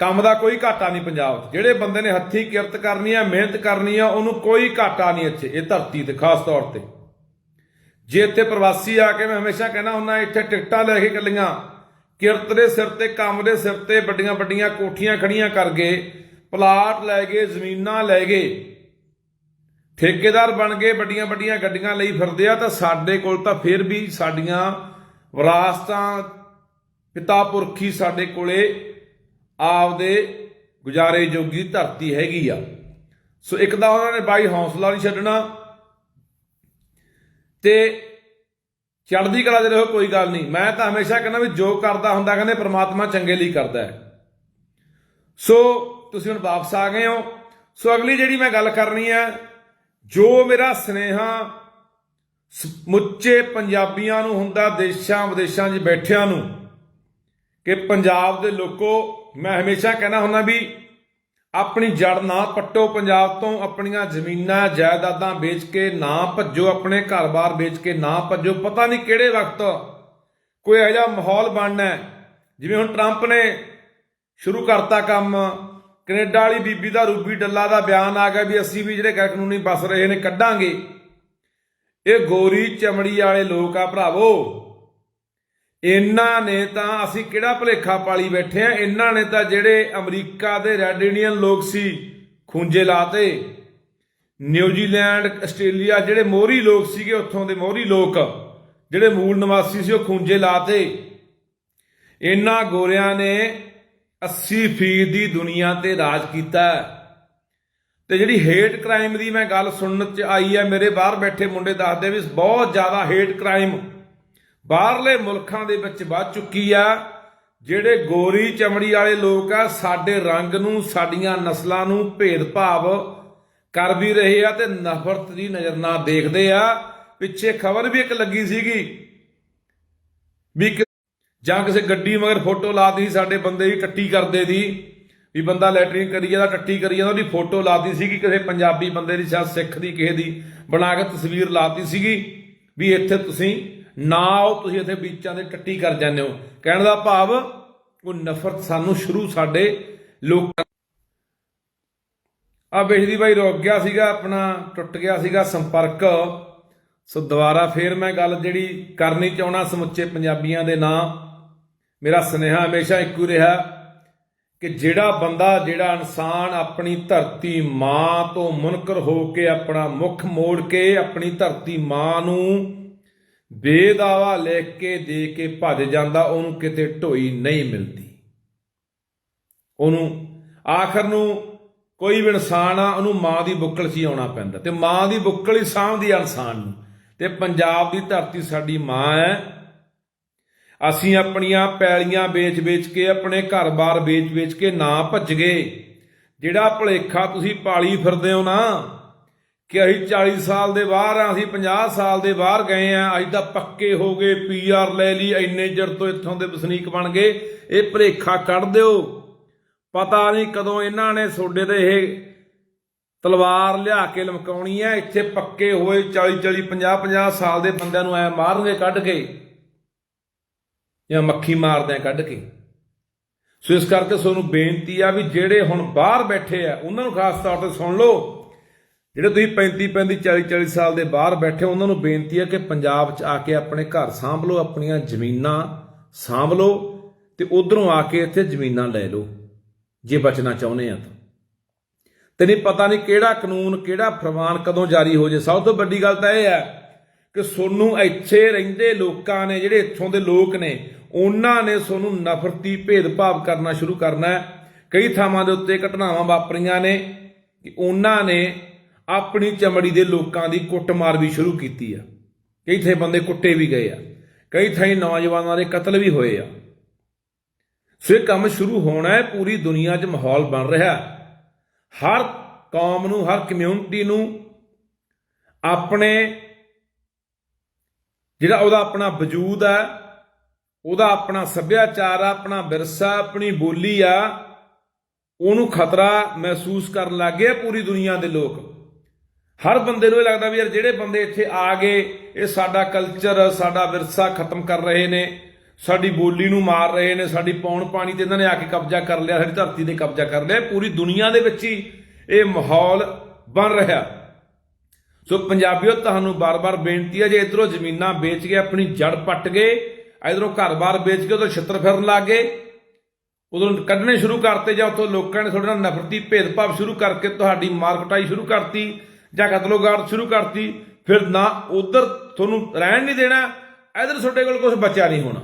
ਕੰਮ ਦਾ ਕੋਈ ਘਾਟਾ ਨਹੀਂ ਪੰਜਾਬ 'ਚ। ਜਿਹੜੇ ਬੰਦੇ ਨੇ ਹੱਥੀਂ ਕਿਰਤ ਕਰਨੀ ਹੈ ਮਿਹਨਤ ਕਰਨੀ ਆ, ਉਹਨੂੰ ਕੋਈ ਘਾਟਾ ਨਹੀਂ ਇੱਥੇ, ਇਹ ਧਰਤੀ ਤੇ ਖਾਸ ਤੌਰ ਤੇ। ਜੇ ਇੱਥੇ ਪ੍ਰਵਾਸੀ ਆ ਕੇ ਮੈਂ ਹਮੇਸ਼ਾ ਕਹਿੰਦਾ ਹੁੰਦਾ, ਇੱਥੇ ਟਿਕਟਾਂ ਲੈ ਕੇ ਕੱਲੀਆਂ ਕਿਰਤ ਦੇ ਸਿਰ ਤੇ, ਕੰਮ ਦੇ ਸਿਰ ਤੇ ਵੱਡੀਆਂ ਵੱਡੀਆਂ ਕੋਠੀਆਂ ਖੜੀਆਂ ਕਰ ਗਏ, ਪਲਾਟ ਲੈ ਗਏ, ਜ਼ਮੀਨਾਂ ਲੈ ਗਏ, ਠੇਕੇਦਾਰ ਬਣ ਗਏ ਵੱਡੀਆਂ ਵੱਡੀਆਂ ਗੱਡੀਆਂ ਲਈ ਫਿਰਦੇ ਆ, ਤਾਂ ਸਾਡੇ ਕੋਲ ਤਾਂ ਫਿਰ ਵੀ ਸਾਡੀਆਂ ਵਿਰਾਸਤਾਂ, ਪਿਤਾ ਪੁਰਖੀ ਸਾਡੇ ਕੋਲੇ ਆਪਦੇ ਗੁਜ਼ਾਰੇ ਜੋਗੀ ਧਰਤੀ ਹੈਗੀ ਆ। ਸੋ ਇੱਕ ਤਾਂ ਉਹਨਾਂ ਨੇ ਬਾਈ ਹੌਸਲਾ ਨਹੀਂ ਛੱਡਣਾ। ਤੇ ਚੜ੍ਹਦੀ ਕਲਾ ਦੇ ਰਹੋ, ਕੋਈ ਗੱਲ ਨਹੀਂ। ਮੈਂ ਤਾਂ ਹਮੇਸ਼ਾ ਕਹਿੰਦਾ ਵੀ ਜੋ ਕਰਦਾ ਹੁੰਦਾ, ਕਹਿੰਦੇ ਪ੍ਰਮਾਤਮਾ ਚੰਗੇ ਲਈ ਕਰਦਾ ਹੈ। ਸੋ ਤੁਸੀਂ ਹੁਣ ਵਾਪਸ ਆ ਗਏ ਹੋ। ਸੋ ਅਗਲੀ ਜਿਹੜੀ ਮੈਂ ਗੱਲ ਕਰਨੀ ਹੈ, ਜੋ ਮੇਰਾ ਸਨੇਹਾ ਸਮੁੱਚੇ ਪੰਜਾਬੀਆਂ ਨੂੰ ਹੁੰਦਾ ਦੇਸ਼ਾਂ ਵਿਦੇਸ਼ਾਂ 'ਚ ਬੈਠਿਆਂ ਨੂੰ, ਕਿ ਪੰਜਾਬ ਦੇ ਲੋਕੋ ਮੈਂ ਹਮੇਸ਼ਾ ਕਹਿੰਦਾ ਹੁੰਦਾ ਵੀ ਆਪਣੀ ਜੜ ਨਾ ਪੱਟੋ ਪੰਜਾਬ ਤੋਂ, ਆਪਣੀਆਂ ਜ਼ਮੀਨਾਂ, ਜਾਇਦਾਦਾਂ ਵੇਚ ਕੇ ਨਾ ਭੱਜੋ, ਆਪਣੇ ਘਰ-ਬਾਰ ਵੇਚ ਕੇ ਨਾ ਭੱਜੋ, ਪਤਾ ਨਹੀਂ ਕਿਹੜੇ ਵਕਤ ਕੋਈ ਇਹੋ ਜਿਹਾ ਮਾਹੌਲ ਬਣਨਾ ਜਿਵੇਂ ਹੁਣ ਟਰੰਪ ਨੇ ਸ਼ੁਰੂ ਕਰਤਾ ਕੰਮ, ਕੈਨੇਡਾ ਵਾਲੀ ਬੀਬੀ ਦਾ ਰੂਬੀ ਡੱਲਾ ਦਾ ਬਿਆਨ ਆ ਗਿਆ ਵੀ ਅਸੀਂ ਵੀ ਜਿਹੜੇ ਗੈਰ ਕਾਨੂੰਨੀ ਬਸ ਰਹੇ ਨੇ ਕੱਢਾਂਗੇ। ਇਹ ਗੋਰੀ ਚਮੜੀ ਵਾਲੇ ਲੋਕ ਆ ਭਰਾਵੋ। ਇਹਨਾਂ ਨੇ ਤਾਂ ਅਸੀਂ ਕਿਹੜਾ ਭਲੇਖਾ ਪਾਲੀ ਬੈਠੇ ਆ? ਇਹਨਾਂ ਨੇ ਤਾਂ ਜਿਹੜੇ ਅਮਰੀਕਾ ਦੇ ਰੈੱਡ ਇੰਡੀਅਨ ਲੋਕ ਸੀ, ਖੁੰਝੇ ਲਾਤੇ। ਨਿਊਜ਼ੀਲੈਂਡ ਆਸਟ੍ਰੇਲੀਆ ਜਿਹੜੇ ਮੋਹਰੀ ਲੋਕ ਸੀਗੇ, ਉੱਥੋਂ ਦੇ ਮੋਹਰੀ ਲੋਕ, ਜਿਹੜੇ ਮੂਲ ਨਿਵਾਸੀ ਸੀ, ਉਹ ਖੁੰਝੇ ਲਾਤੇ। ਇਹਨਾਂ ਗੋਰਿਆਂ ਨੇ 80% ਦੀ ਦੁਨੀਆ ਤੇ ਰਾਜ ਕੀਤਾ। ਹੈ। ਤੇ ਜਿਹੜੀ ਹੇਟ ਕ੍ਰਾਈਮ ਦੀ ਮੈਂ ਗੱਲ ਸੁਣਨ ਚ ਆਈ ਹੈ ਮੇਰੇ ਬਾਹਰ ਬੈਠੇ ਮੁੰਡੇ ਦੱਸਦੇ ਵੀ ਬਹੁਤ ਜ਼ਿਆਦਾ ਹੇਟ ਕ੍ਰਾਈਮ ਬਾਹਰਲੇ ਮੁਲਕਾਂ ਦੇ ਵਿੱਚ ਵੱਧ ਚੁੱਕੀ ਆ, ਜਿਹੜੇ ਗੋਰੀ ਚਮੜੀ ਵਾਲੇ ਲੋਕ ਆ, ਸਾਡੇ ਰੰਗ ਨੂੰ, ਸਾਡੀਆਂ ਨਸਲਾਂ ਨੂੰ ਭੇਦਭਾਵ ਕਰ ਵੀ ਰਹੇ ਆ ਤੇ ਨਫ਼ਰਤ ਦੀ ਨਜ਼ਰ ਨਾਲ ਦੇਖਦੇ ਆ। ਪਿੱਛੇ ਖਬਰ ਵੀ ਇੱਕ ਲੱਗੀ ਸੀਗੀ ਵੀ ਜਾਂ ਕਿਸੇ ਗੱਡੀ ਮਗਰ ਫੋਟੋ ਲਾਤੀ, ਸਾਡੇ ਬੰਦੇ ਦੀ ਟੱਟੀ ਕਰਦੇ ਦੀ ਵੀ ਬੰਦਾ ਲੈਟਰਿੰਗ ਕਰੀ ਜਾਂਦਾ, ਟੱਟੀ ਕਰੀ ਜਾਂਦਾ, ਉਹਦੀ ਫੋਟੋ ਲਾਤੀ ਸੀਗੀ, ਕਿਸੇ ਪੰਜਾਬੀ ਬੰਦੇ ਦੀ ਸ਼ਾਇਦ ਸਿੱਖ ਦੀ, ਕਿਸੇ ਦੀ ਬਣਾ ਕੇ ਤਸਵੀਰ ਲਾਤੀ ਸੀਗੀ ਵੀ ਇੱਥੇ ਤੁਸੀਂ ਨਾ ਆਓ ਤੁਸੀਂ ਇੱਥੇ ਬੀਚਾਂ ਦੇ ਟੱਟੀ ਕਰ ਜਾਂਦੇ ਹੋ। ਕਹਿਣ ਦਾ ਭਾਵ, ਉਹ ਨਫ਼ਰਤ ਸਾਨੂੰ ਸ਼ੁਰੂ ਸਾਡੇ ਲੋਕਾਂ ਆ ਬਿਜਲੀ ਬਾਈ, ਰੁਕ ਗਿਆ ਸੀਗਾ, ਆਪਣਾ ਟੁੱਟ ਗਿਆ ਸੀਗਾ ਸੰਪਰਕ। ਸੋ ਦੁਬਾਰਾ ਫੇਰ ਮੈਂ ਗੱਲ ਜਿਹੜੀ ਕਰਨੀ ਚਾਹਣਾ ਸਮੁੱਚੇ ਪੰਜਾਬੀਆਂ ਦੇ ਨਾਂ, ਮੇਰਾ ਸੁਨੇਹਾ ਹਮੇਸ਼ਾ ਇੱਕੋ ਹੀ ਰਿਹਾ ਕਿ ਜਿਹੜਾ ਬੰਦਾ, ਜਿਹੜਾ ਇਨਸਾਨ ਆਪਣੀ ਧਰਤੀ ਮਾਂ ਤੋਂ ਮੁਨਕਰ ਹੋ ਕੇ ਆਪਣਾ ਮੁਖ ਮੋੜ ਕੇ ਆਪਣੀ ਧਰਤੀ ਮਾਂ ਨੂੰ ਬੇਦਾਵਾ ਲਿਖ ਕੇ ਦੇ ਕੇ ਭੱਜ ਜਾਂਦਾ, ਉਹਨੂੰ ਕਿਤੇ ਢੋਈ ਨਹੀਂ ਮਿਲਦੀ। ਉਹਨੂੰ ਆਖਰ ਨੂੰ ਕੋਈ ਵੀ ਇਨਸਾਨ ਆ, ਉਹਨੂੰ ਮਾਂ ਦੀ ਬੁੱਕਲ 'ਚ ਹੀ ਆਉਣਾ ਪੈਂਦਾ। ਤੇ ਮਾਂ ਦੀ ਬੁੱਕਲ ਹੀ ਸਾਂਭਦੀ ਆ ਇਨਸਾਨ ਨੂੰ। ਤੇ ਪੰਜਾਬ ਦੀ ਧਰਤੀ ਸਾਡੀ ਮਾਂ ਹੈ। ਅਸੀਂ ਆਪਣੀਆਂ ਪੈਲੀਆਂ ਵੇਚ-ਵੇਚ ਕੇ, ਆਪਣੇ ਘਰ-ਬਾਰ ਵੇਚ-ਵੇਚ ਕੇ ਨਾ ਭੱਜ ਗਏ। ਜਿਹੜਾ ਭਲੇਖਾ ਤੁਸੀਂ ਪਾਲੀ ਫਿਰਦੇ ਹੋ ਨਾ ਕਿ ਅਸੀਂ 40 ਸਾਲ ਦੇ ਬਾਹਰ ਆ, ਅਸੀਂ 50 ਸਾਲ ਦੇ ਬਾਹਰ ਗਏ ਆ, ਅੱਜ ਤਾਂ ਪੱਕੇ ਹੋ ਗਏ ਪੀਆਰ ਲੈ ਲਈ, ਇੰਨੇ ਚਿਰ ਤੋਂ ਇੱਥੋਂ ਦੇ ਵਸਨੀਕ ਬਣ ਗਏ। ਇਹ ਭਲੇਖਾ ਕੱਢ ਦਿਓ। ਪਤਾ ਨਹੀਂ ਕਦੋਂ ਇਹਨਾਂ ਨੇ ਸੋਡੇ ਤੇ ਇਹ ਤਲਵਾਰ ਲਿਆ ਕੇ ਲਮਕਾਉਣੀ ਹੈ ਇੱਥੇ ਪੱਕੇ ਹੋਏ 40 40 50 50 ਸਾਲ ਦੇ ਬੰਦਿਆਂ ਨੂੰ ਐ ਮਾਰਨਗੇ ਕੱਢ ਕੇ ਜਾਂ ਮੱਖੀ ਮਾਰਦੇ ਆ ਕੱਢ ਕੇ। ਸੋ ਇਸ ਕਰਕੇ ਤੁਹਾਨੂੰ ਬੇਨਤੀ ਆ ਵੀ ਜਿਹੜੇ ਹੁਣ ਬਾਹਰ ਬੈਠੇ ਆ, ਉਹਨਾਂ ਨੂੰ ਖਾਸ ਤੌਰ ਤੇ ਸੁਣ ਲਓ। ਜਿਹੜੇ ਤੁਸੀਂ 35 35 40 40 ਸਾਲ ਦੇ ਬਾਹਰ ਬੈਠੇ ਉਹਨਾਂ ਨੂੰ ਬੇਨਤੀ ਹੈ ਕਿ ਪੰਜਾਬ 'ਚ ਆ ਕੇ ਆਪਣੇ ਘਰ ਸਾਂਭ ਲਓ ਆਪਣੀਆਂ ਜ਼ਮੀਨਾਂ ਸਾਂਭ ਲਓ ਤੇ ਉਧਰੋਂ ਆ ਕੇ ਇੱਥੇ ਜ਼ਮੀਨਾਂ ਲੈ ਲਓ, ਜੇ ਬਚਣਾ ਚਾਹੁੰਦੇ ਆ ਤਾਂ। ਤੇ ਨਹੀਂ ਪਤਾ ਨਹੀਂ ਕਿਹੜਾ ਕਾਨੂੰਨ, ਕਿਹੜਾ ਫਰਮਾਨ ਕਦੋਂ ਜਾਰੀ ਹੋ ਜੇ। ਸਭ ਤੋਂ ਵੱਡੀ ਗੱਲ ਤਾਂ ਇਹ ਹੈ ਕਿ ਸੋਨੂੰ ਇੱਥੇ ਰਹਿੰਦੇ ਲੋਕਾਂ ਨੇ, ਜਿਹੜੇ ਇੱਥੋਂ ਦੇ ਲੋਕ ਨੇ, ਉਹਨਾਂ ਨੇ ਸੋਨੂੰ ਨਫ਼ਰਤੀ ਭੇਦਭਾਵ ਕਰਨਾ ਸ਼ੁਰੂ ਕਰਨਾ ਹੈ। ਕਈ ਥਾਵਾਂ ਦੇ ਉੱਤੇ ਘਟਨਾਵਾਂ ਵਾਪਰੀਆਂ ਨੇ ਕਿ ਉਹਨਾਂ ਨੇ ਆਪਣੀ ਚਮੜੀ ਦੇ ਲੋਕਾਂ ਦੀ ਕੁੱਟਮਾਰ ਵੀ ਸ਼ੁਰੂ ਕੀਤੀ ਆ। ਕਈ ਥੇ ਬੰਦੇ ਕੁੱਟੇ ਵੀ ਗਏ ਆ। ਕਈ ਥਾਈ ਨੌਜਵਾਨਾਂ ਦੇ ਕਤਲ ਵੀ ਹੋਏ ਆ। ਸੋ ਇਹ ਕੰਮ ਸ਼ੁਰੂ ਹੋਣਾ ਹੈ, ਪੂਰੀ ਦੁਨੀਆ 'ਚ ਮਾਹੌਲ ਬਣ ਰਿਹਾ ਹਰ ਕੌਮ ਨੂੰ, ਹਰ ਕਮਿਊਨਿਟੀ ਨੂੰ ਆਪਣੇ ਜਿਹੜਾ ਉਹਦਾ ਆਪਣਾ ਵਜੂਦ ਆ, ਉਹਦਾ ਆਪਣਾ ਸੱਭਿਆਚਾਰ ਆ, ਆਪਣਾ ਵਿਰਸਾ, ਆਪਣੀ ਬੋਲੀ ਆ, ਉਹਨੂੰ ਖਤਰਾ ਮਹਿਸੂਸ ਕਰਨ ਲੱਗ ਗਏ ਆ ਪੂਰੀ ਦੁਨੀਆ ਦੇ ਲੋਕ। ਹਰ ਬੰਦੇ ਨੂੰ ਇਹ ਲੱਗਦਾ ਵੀ ਯਾਰ ਜਿਹੜੇ ਬੰਦੇ ਇੱਥੇ ਆ ਗਏ, ਇਹ ਸਾਡਾ ਕਲਚਰ ਸਾਡਾ ਵਿਰਸਾ ਖਤਮ ਕਰ ਰਹੇ ਨੇ, ਸਾਡੀ ਬੋਲੀ ਨੂੰ ਮਾਰ ਰਹੇ ਨੇ, ਸਾਡੀ ਪੌਣ ਪਾਣੀ ਤੇ ਇਹਨਾਂ ਨੇ ਆ ਕੇ ਕਬਜ਼ਾ ਕਰ ਲਿਆ, ਸਾਡੀ ਧਰਤੀ ਤੇ ਕਬਜ਼ਾ ਕਰ ਲਿਆ ਪੂਰੀ ਦੁਨੀਆ ਦੇ ਵਿੱਚ ਹੀ ਇਹ ਮਾਹੌਲ ਬਣ ਰਿਹਾ। ਸੋ ਪੰਜਾਬੀਓ, ਤੁਹਾਨੂੰ ਬਾਰ-ਬਾਰ ਬੇਨਤੀ ਹੈ, ਜੇ ਇਧਰੋਂ ਜ਼ਮੀਨਾਂ ਵੇਚ ਕੇ ਆਪਣੀ ਜੜ ਪੱਟ ਗਏ, ਇਧਰੋਂ ਘਰ-ਬਾਰ ਵੇਚ ਕੇ ਉਧਰ ਛਿੱਤਰ ਫਿਰਨ ਲੱਗ ਗਏ ਉਦੋਂ ਕੱਢਣੇ ਸ਼ੁਰੂ ਕਰਤੇ ਜਾਂ ਉਥੋਂ ਲੋਕਾਂ ਨੇ ਤੁਹਾਡੇ ਨਾਲ ਨਫ਼ਰਤੀ ਭੇਦਭਾਵ ਸ਼ੁਰੂ ਕਰਕੇ ਤੁਹਾਡੀ ਮਾਰ ਕੁਟਾਈ ਸ਼ੁਰੂ ਕਰਤੀ ਜਾਂ ਕਤਲੋਗਾਰ ਸ਼ੁਰੂ ਕਰਤੀ, ਫਿਰ ਨਾ ਉਧਰ ਤੁਹਾਨੂੰ ਰਹਿਣ ਨਹੀਂ ਦੇਣਾ, ਇਧਰ ਤੁਹਾਡੇ ਕੋਲ ਕੁਝ ਬਚਿਆ ਨਹੀਂ ਹੋਣਾ।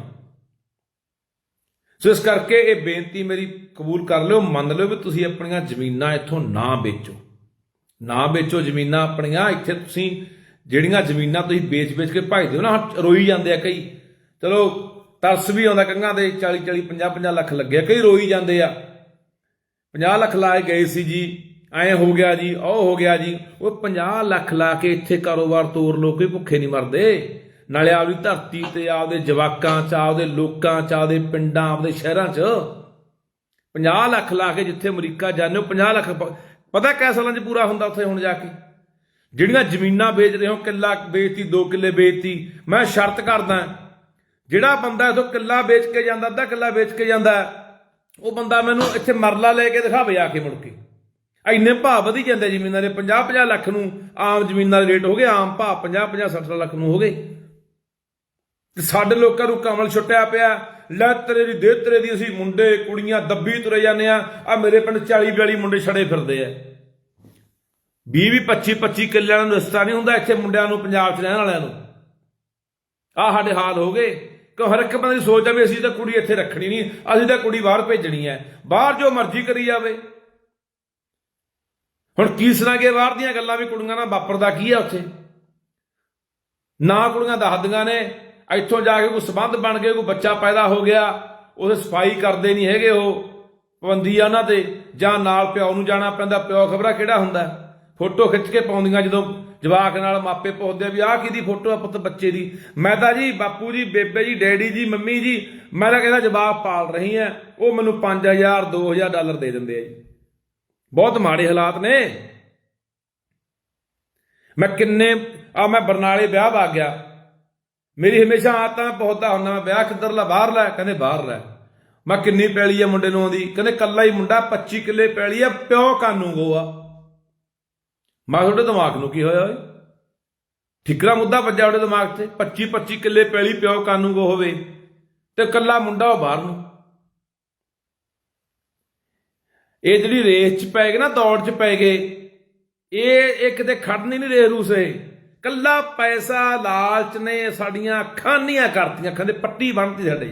ਸੋ ਇਸ ਕਰਕੇ ਇਹ ਬੇਨਤੀ ਮੇਰੀ ਕਬੂਲ ਕਰ ਲਿਓ, ਮੰਨ ਲਿਓ ਵੀ ਤੁਸੀਂ ਆਪਣੀਆਂ ਜ਼ਮੀਨਾਂ ਇੱਥੋਂ ਨਾ ਵੇਚੋ। ਨਾ ਵੇਚੋ ਜ਼ਮੀਨਾਂ ਆਪਣੀਆਂ, ਇੱਥੇ ਤੁਸੀਂ ਜਿਹੜੀਆਂ ਜ਼ਮੀਨਾਂ ਤੁਸੀਂ ਵੇਚ-ਵੇਚ ਕੇ ਭਜਦੇ ਹੋ ਨਾ ਹੁਣ ਰੋਈ ਜਾਂਦੇ ਆ ਕਈ। ਚਲੋ, ਤਰਸ ਵੀ ਆਉਂਦਾ ਕੰਗਾਂ ਦੇ 40 40 50 50 ਲੱਖ ਲੱਗਿਆ ਕਈ ਰੋਈ ਜਾਂਦੇ ਆ। 50 ਲੱਖ ਲਾਏ ਗਏ ਸੀ ਜੀ ਐ ਹੋ ਗਿਆ ਜੀ, ਉਹ ਹੋ ਗਿਆ ਜੀ। ਉਹ 50 ਲੱਖ ਲਾ ਕੇ ਇੱਥੇ ਕਾਰੋਬਾਰ ਤੋਰ ਲੋ ਭੁੱਖੇ ਨਹੀਂ ਮਰਦੇ। ਨਾਲੇ ਆਪਦੀ ਧਰਤੀ ਤੇ ਆਪਦੇ ਜਵਾਕਾਂ ਚ, ਆਪਦੇ ਲੋਕਾਂ ਚ, ਆਪਦੇ ਪਿੰਡਾਂ, ਆਪਦੇ ਸ਼ਹਿਰਾਂ ਚ। 50 ਲੱਖ ਲਾ ਕੇ ਜਿੱਥੇ ਅਮਰੀਕਾ ਜਾਂਦੇ ਹੋ 50 ਲੱਖ ਪਤਾ ਕਿਹ ਸਾਲਾਂ ਚ ਪੂਰਾ ਹੁੰਦਾ ਉੱਥੇ ਹੁਣ ਜਾ ਕੇ? ਜਿਹੜੀਆਂ ਜ਼ਮੀਨਾਂ ਵੇਚ ਰਹੇ ਹੋ, ਕਿੱਲਾ ਵੇਚਤੀ 2 ਕਿੱਲੇ ਵੇਚਤੀ, ਮੈਂ ਸ਼ਰਤ ਕਰਦਾ। ਜਿਹੜਾ ਬੰਦਾ ਇਥੋਂ ਕਿੱਲਾ ਵੇਚ ਕੇ ਜਾਂਦਾ, ਅੱਧਾ ਕਿੱਲਾ ਵੇਚ ਕੇ ਜਾਂਦਾ, ਉਹ ਬੰਦਾ ਮੈਨੂੰ ਇੱਥੇ ਮਰਲਾ ਲੈ ਕੇ ਦਿਖਾਵੇ ਆ ਕੇ ਮੁੜ ਕੇ। ਇੰਨੇ ਭਾਅ ਵਧੀ ਜਾਂਦੇ ਜ਼ਮੀਨਾਂ ਦੇ 50 50 ਲੱਖ ਨੂੰ ਆਮ ਜ਼ਮੀਨਾਂ ਦੇ ਰੇਟ ਹੋ ਗਏ, ਆਮ ਭਾਅ 50 50 60 ਲੱਖ ਨੂੰ ਹੋ ਗਏ। ਤੇ ਸਾਡੇ ਲੋਕਾਂ ਨੂੰ ਕਮਲ ਛੁੱਟਿਆ ਪਿਆ, ਲੈ ਤੇਰੇ ਦੀ ਦੇ ਤੇਰੇ ਦੀ ਅਸੀਂ ਮੁੰਡੇ, ਕੁੜੀਆਂ ਦੱਬੀ ਤੁਰੇ ਜਾਂਦੇ ਆ ਆ ਮੇਰੇ ਪਿੰਡ 40 42 ਮੁੰਡੇ ਛੜੇ ਫਿਰਦੇ ਆ। 20 20 25 25 ਕਿੱਲਿਆਂ ਨੂੰ ਰਸਤਾ ਨਹੀਂ ਹੁੰਦਾ ਇੱਥੇ ਮੁੰਡਿਆਂ ਨੂੰ, ਪੰਜਾਬ 'ਚ ਰਹਿਣ ਵਾਲਿਆਂ ਨੂੰ। ਆ ਸਾਡੇ ਹਾਲ ਹੋ ਗਏ। ਕਿ ਹਰ ਇੱਕ ਬੰਦੇ ਦੀ ਸੋਚ ਆ ਵੀ ਅਸੀਂ ਤਾਂ ਕੁੜੀ ਇੱਥੇ ਰੱਖਣੀ ਨਹੀਂ, ਅਸੀਂ ਤਾਂ ਕੁੜੀ ਬਾਹਰ ਭੇਜਣੀ ਹੈ ਬਾਹਰ ਜੋ ਮਰਜ਼ੀ ਕਰੀ ਜਾਵੇ। ਹੁਣ ਕੀ ਸੁਣਾਗੇ ਬਾਹਰ ਦੀਆਂ ਗੱਲਾਂ ਵੀ ਕੁੜੀਆਂ ਨਾਲ ਵਾਪਰਦਾ ਕੀ ਆ ਉੱਥੇ? ਨਾ ਕੁੜੀਆਂ ਦੱਸਦੀਆਂ ਨੇ, ਇੱਥੋਂ ਜਾ ਕੇ ਕੋਈ ਸਬੰਧ ਬਣ ਗਏ, ਕੋਈ ਬੱਚਾ ਪੈਦਾ ਹੋ ਗਿਆ, ਉਹਦੇ ਸਫ਼ਾਈ ਕਰਦੇ ਨਹੀਂ ਹੈਗੇ ਉਹ, ਪਾਬੰਦੀ ਆ ਉਹਨਾਂ ਤੇ, ਜਾਂ ਨਾਲ ਪਿਓ ਨੂੰ ਜਾਣਾ ਪੈਂਦਾ, ਪਿਓ ਖਬਰਾ ਕਿਹੜਾ ਹੁੰਦਾ? ਫੋਟੋ ਖਿੱਚ ਕੇ ਪਾਉਂਦੀਆਂ ਜਦੋਂ ਜਵਾਕ ਨਾਲ ਮਾਪੇ ਪੁੱਛਦੇ ਆ ਵੀ ਆਹ ਕਿਹਦੀ ਫੋਟੋ ਆ ਪੁੱਤ ਬੱਚੇ ਦੀ? ਮੈਂ ਤਾਂ ਜੀ ਬਾਪੂ ਜੀ, ਬੇਬੇ ਜੀ, ਡੈਡੀ ਜੀ, ਮੰਮੀ ਜੀ, ਮੈਂ ਤਾਂ ਕਹਿੰਦਾ ਜਵਾਬ ਪਾਲ ਰਹੀ ਆ, ਉਹ ਮੈਨੂੰ 5000 2000 ਡਾਲਰ ਦੇ ਦਿੰਦੇ ਆ ਜੀ। ਬਹੁਤ ਮਾੜੇ ਹਾਲਾਤ ਨੇ। ਮੈਂ ਕਿੰਨੇ, ਆ ਮੈਂ ਬਰਨਾਲੇ ਵਿਆਹ ਵਾ ਗਿਆ। ਮੇਰੀ ਹਮੇਸ਼ਾ ਆਦਤ ਮੈਂ ਹੁੰਦਾ ਮੈਂ ਵਿਆਹ ਕਿੱਧਰਲਾ ਬਾਹਰ ਲੈ, ਕਹਿੰਦੇ ਬਾਹਰ ਲੈ। ਮੈਂ ਕਿੰਨੀ ਪੈਲੀ ਆ ਮੁੰਡੇ ਨੂੰ ਆਉਂਦੀ, ਕਹਿੰਦੇ ਕੱਲਾ ਹੀ ਮੁੰਡਾ 25 ਕਿੱਲੇ ਪੈਲੀ ਆ, ਪਿਓ ਕਾਨੂੰ ਗੋਆ ਮੈਂ ਤੁਹਾਡੇ ਦਿਮਾਗ ਨੂੰ ਕੀ ਹੋਇਆ ਓਏ? ਠਿਕਰਾ ਮੁੱਦਾ ਵੱਜਾ ਉਹਦੇ ਦਿਮਾਗ ਤੇ 25 25 ਕਿੱਲੇ ਪੈਲੀ ਪਿਓ ਕਾਨੂੰ ਗੋ ਹੋਵੇ, ਤੇ ਕੱਲਾ ਮੁੰਡਾ ਉਹ ਬਾਹਰ ਨੂੰ। ਇਹ ਜਿਹੜੀ ਰੇਸ ਚ ਪੈ ਗਏ ਨਾ, ਦੌੜ ਚ ਪੈ ਗਏ, ਇਹ ਇਹ ਕਿਤੇ ਖੜਨੀ ਨਹੀਂ ਰੇ ਰੂਸੇ ਕੱਲਾ ਪੈਸਾ ਲਾਲਚ ਨੇ ਸਾਡੀਆਂ ਅੱਖਾਂ ਨੀਆਂ ਕਰਤੀਆਂ, ਅੱਖਾਂ ਦੇ ਪੱਟੀ ਬੰਨਤੀ ਸਾਡੇ।